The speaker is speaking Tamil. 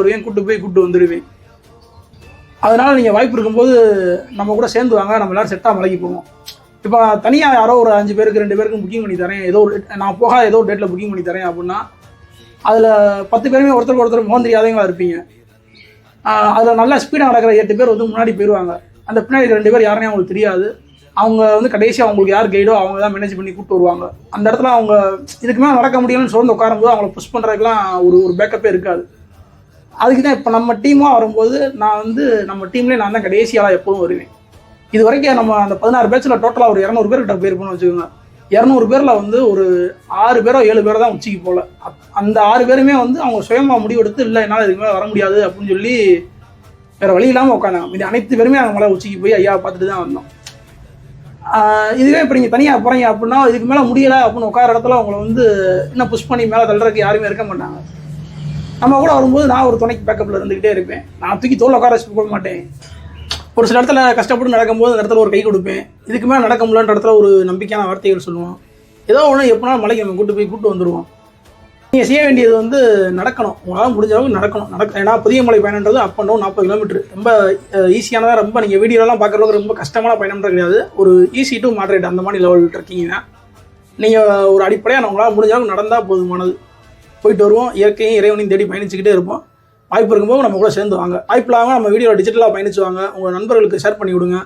வருவேன் கூட்டு போய் கூட்டு வந்துடுவேன்? அதனால் நீங்கள் வாய்ப்பு இருக்கும்போது நம்ம கூட சேர்ந்து வாங்க நம்ம எல்லாரும் செட்டாக மலைக்கு போவோம். இப்போ தனியாக யாரோ ஒரு அஞ்சு பேருக்கு ரெண்டு பேருக்கு புக்கிங் பண்ணி தரேன். ஏதோ ஒரு நான் போக ஏதோ ஒரு டேட்டில் புக்கிங் பண்ணி தரேன் அப்படின்னா அதில் பத்து பேருமே ஒருத்தருக்கு ஒருத்தர் முகம் தெரியாதவங்களா இருப்பீங்க. அதில் நல்லா ஸ்பீடாக நடக்கிற எட்டு பேர் வந்து முன்னாடி போயிடுவாங்க அந்த பின்னாடி ரெண்டு பேர் யாருனே அவங்களுக்கு தெரியாது. அவங்க வந்து கடைசியாக அவங்களுக்கு யார் கைடோ அவங்க தான் மேனேஜ் பண்ணி கூப்பிட்டு வருவாங்க. அந்த இடத்துல அவங்க இதுக்கு மேலே நடக்க முடியலன்னு சொல்லி உட்காரும்போது அவங்கள புஷ் பண்ணுறதுக்குலாம் ஒரு ஒரு பேக்கப்பே இருக்காது. அதுக்கு தான் இப்போ நம்ம டீமாக வரும்போது நான் வந்து நம்ம டீம்லேயே நான் தான் கடைசியாக எப்பவும் வருவேன். இது வரைக்கும் நம்ம அந்த பதினாறு பேச்சில் டோட்டலாக ஒரு இரநூறு பேர்கிட்ட போயிருப்போம்னு வச்சுக்கோங்க. இரநூறு பேரில் வந்து ஒரு ஆறு பேரோ ஏழு பேரோ தான் உச்சிக்கு போகல அப்- அந்த ஆறு பேருமே வந்து அவங்க சுயமாக முடிவெடுத்து இல்லை என்னால் இதுக்கு மேலே வர முடியாது அப்படின்னு சொல்லி வேறு வழி இல்லாமல் உட்காந்தாங்க இது அனைத்து பேருமே அவங்க மேலே உச்சிக்கு போய் ஐயா பார்த்துட்டு தான் வந்தோம். இதுவே இப்போ நீங்கள் தனியாக போகிறீங்க அப்படின்னா இதுக்கு மேலே முடியலை அப்படின்னு உட்கார இடத்துல அவங்கள வந்து இன்னும் புஷ் பண்ணி மேலே தள்ளுறதுக்கு யாருமே இருக்க மாட்டாங்க. நம்ம கூட வரும்போது நான் ஒரு துணைக்கு பேக்கப்பில் இருந்துக்கிட்டே இருப்பேன். நான் தூக்கி தோல் உட்கார வச்சு போக மாட்டேன். ஒரு சில இடத்துல கஷ்டப்பட்டு நடக்கும்போது அந்த இடத்துல ஒரு கை கொடுப்பேன். இதுக்கு மேலே நடக்க முடியலன்ற இடத்துல ஒரு நம்பிக்கையான வார்த்தைகள் சொல்லுவோம். ஏதோ ஒன்று எப்படினாலும் மலைக்கு நம்ம கூட்டு போய் கூட்டு வந்துடுவோம் நீங்கள் செய்ய வேண்டியது வந்து நடக்கணும். உங்களால் முடிஞ்ச அளவுக்கு நடக்கணும். நடக்க ஏன்னா புதிய மலை பயணன்றது அப் அண்ட் டவுன் நாற்பது கிலோமீட்டர் ரொம்ப ஈஸியானதாக ரொம்ப நீங்கள் வீடியோலாம் பார்க்குறதுக்கு ரொம்ப கஷ்டமான பயணம்ன்றது கிடையாது. ஒரு ஈஸி டு மாட்ரேட் அந்த மாதிரி லெவல் இருக்கீங்க தான் நீங்கள் ஒரு அடிப்படையாக உங்களால் முடிஞ்ச அளவுக்கு நடந்தால் போதுமானது. போயிட்டு வருவோம். இயற்கையும் இறைவனையும் தேடி பயணிச்சுக்கிட்டே இருப்போம். வாய்ப்பு இருக்கும்போது நம்ம கூட சேர்ந்து வாங்க. வாய்ப்பு இல்லாமல் நம்ம வீடியோ டிஜிட்டலாக பயணிச்சு வாங்க. உங்கள் நண்பர்களுக்கு ஷேர் பண்ணி விடுங்க